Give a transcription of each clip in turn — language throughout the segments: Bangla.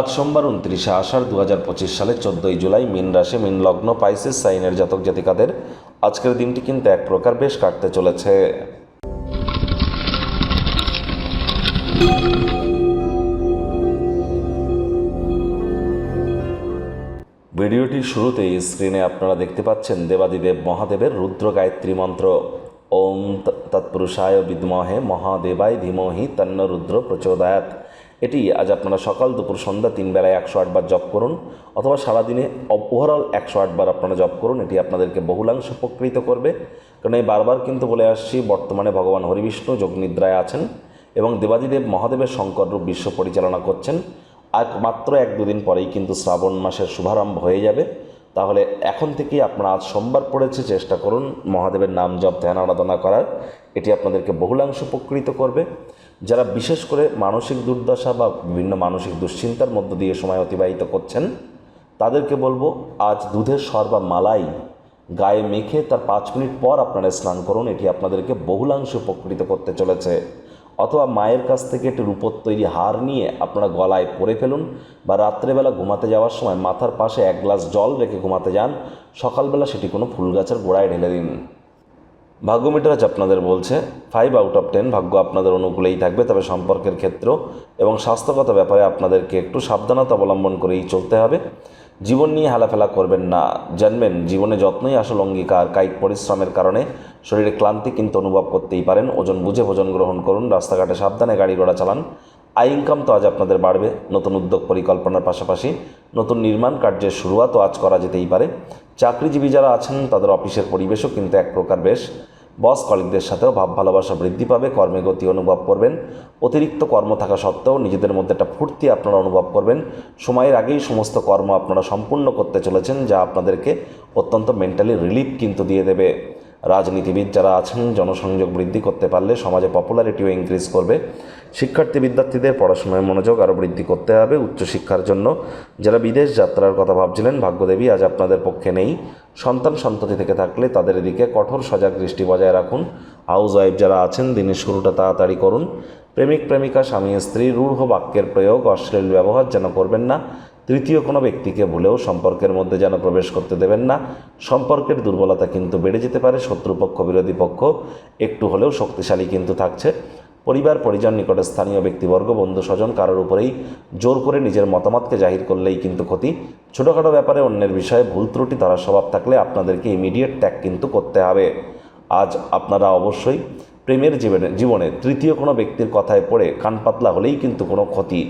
আজ সোমবার উনত্রিশে আষাঢ় দু হাজার পঁচিশ সালে চোদ্দোই জুলাই মিন রাশি, মিন লগ্ন, পাইসিস, সাইনের জাতক জাতিকাদের আজকের দিনটি কিন্তু এক প্রকার বেশ কাটতে চলেছে। ভিডিওটির শুরুতেই স্ক্রিনে আপনারা দেখতে পাচ্ছেন দেবাদিদেব মহাদেবের রুদ্র গায়ত্রী মন্ত্র। ওম তৎপুরুষায় বিদ্মহে মহাদেবায় ধীমহি তন্ন রুদ্র প্রচোদয়াত এটি আজ আপনারা সকাল দুপুর সন্ধ্যা তিন বেলায় একশো আটবার জপ করুন, অথবা সারাদিনে ওভারঅল একশো আটবার আপনারা জপ করুন, এটি আপনাদেরকে বহুলাংশ উপকৃত করবে। কারণ এই বারবার কিন্তু বলে আসছি, বর্তমানে ভগবান হরিবিষ্ণু যোগনিদ্রায় আছেন এবং দেবাদিদেব মহাদেবের শঙ্কর রূপ বিশ্ব পরিচালনা করছেন। আর মাত্র এক দুদিন পরেই কিন্তু শ্রাবণ মাসের শুভারম্ভ হয়ে যাবে। তাহলে এখন থেকেই আপনারা আজ সোমবার পড়েছে, চেষ্টা করুন মহাদেবের নাম জপ, ধ্যান, আরাধনা করার। এটি আপনাদেরকে বহুলাংশ উপকৃত করবে। যারা বিশেষ করে মানসিক দুর্দশা বা বিভিন্ন মানসিক দুশ্চিন্তার মধ্য দিয়ে সময় অতিবাহিত করছেন, তাদেরকে বলব, আজ দুধের সর বা মালাই গায়ে মেখে তার পাঁচ মিনিট পর আপনারা স্নান করুন। এটি আপনাদেরকে বহুলাংশ উপকৃত করতে চলেছে। অথবা মায়ের কাছ থেকে একটি রূপোর তৈরি হার নিয়ে আপনারা গলায় পরে ফেলুন বা রাত্রেবেলা ঘুমাতে যাওয়ার সময় মাথার পাশে এক গ্লাস জল রেখে ঘুমাতে যান। সকালবেলা সেটি কোনো ফুল গাছের গোড়ায় ঢেলে দিন। ভাগ্য মিটার আজ আপনাদের বলছে। ফাইভ আউট অফ টেন ভাগ্য আপনাদের অনুকূলেই থাকবে, তবে সম্পর্কের ক্ষেত্র এবং স্বাস্থ্যগত ব্যাপারে আপনাদেরকে একটু সাবধানতা অবলম্বন করেই চলতে হবে। জীবন নিয়ে হেলাফেলা করবেন না। জানবেন, জীবনে যত্নই আসল অঙ্গীকার, কায়িক পরিশ্রমের কারণে শরীরে ক্লান্তি কিন্তু অনুভব করতেই পারেন। ওজন বুঝে ভোজন গ্রহণ করুন, রাস্তাঘাটে সাবধানে গাড়ি ঘোড়া চালান। আয় ইনকাম তো আজ আপনাদের বাড়বে। নতুন উদ্যোগ পরিকল্পনার পাশাপাশি নতুন নির্মাণ কার্যের শুরুয়াতও আজ করা যেতেই পারে। চাকরিজীবী যারা আছেন, তাদের অফিসের পরিবেশও কিন্তু এক প্রকার বেশ। বস কলিকদের সাথেও ভাব ভালোবাসা বৃদ্ধি পাবে, কর্মে গতি অনুভব করবেন। অতিরিক্ত কর্ম থাকা সত্ত্বেও নিজেদের মধ্যে একটা ফুর্তি আপনারা অনুভব করবেন। সময়ের আগেই সমস্ত কর্ম আপনারা সম্পূর্ণ করতে চলেছেন, যা আপনাদেরকে অত্যন্ত মেন্টালি রিলিফ কিন্তু দিয়ে দেবে। রাজনীতিবিদ যারা আছেন, জনসংযোগ বৃদ্ধি করতে পারলে সমাজে পপুলারিটিও ইনক্রিজ করবে। শিক্ষার্থী বিদ্যার্থীদের পড়াশোনায় মনোযোগ আরও বৃদ্ধি করতে হবে উচ্চশিক্ষার জন্য। যারা বিদেশ যাত্রার কথা ভাবছিলেন, ভাগ্যদেবী, আজ আপনাদের পক্ষে নেই। সন্তান সন্ততি থেকে থাকলে তাদের এদিকে কঠোর সজাগ দৃষ্টি বজায় রাখুন। হাউস ওয়াইফ যারা আছেন, দিনের শুরুটা তাড়াতাড়ি করুন। প্রেমিক, প্রেমিকা, স্বামী, স্ত্রী, রূঢ় বাক্যের প্রয়োগ, অশ্লীল ব্যবহার যেন করবেন না। তৃতীয় কোনো ব্যক্তিকে ভুলেও সম্পর্কের মধ্যে যেন প্রবেশ করতে দেবেন না। সম্পর্কের দুর্বলতা কিন্তু বেড়ে যেতে পারে, শত্রুপক্ষ, বিরোধী পক্ষ একটু হলেও শক্তিশালী কিন্তু থাকছে। পরিবার, পরিজন, নিকটে স্থানীয় ব্যক্তিবর্গ, বন্ধু, স্বজন কারোর উপরেই জোর করে নিজের মতামতকে জাহির করলেই কিন্তু ক্ষতি। ছোটোখাটো ব্যাপারে অন্যের বিষয়ে ভুল ত্রুটি ধরার স্বভাব থাকলে আপনাদেরকে ইমিডিয়েট ত্যাগ কিন্তু করতে হবে। আজ আপনারা অবশ্যই প্রেমের জীবনে জীবনে তৃতীয় কোনো ব্যক্তির কথায় পড়ে কান পাতলা হলেই কিন্তু কোনো ক্ষতি।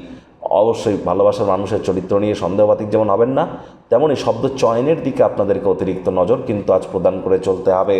অবশ্যই ভালোবাসার মানুষের চরিত্র নিয়ে সন্দেহবাতিক যেমন হবেন না, তেমনই শব্দ চয়নের দিকে আপনাদেরকে অতিরিক্ত নজর কিন্তু আজ প্রদান করে চলতে হবে।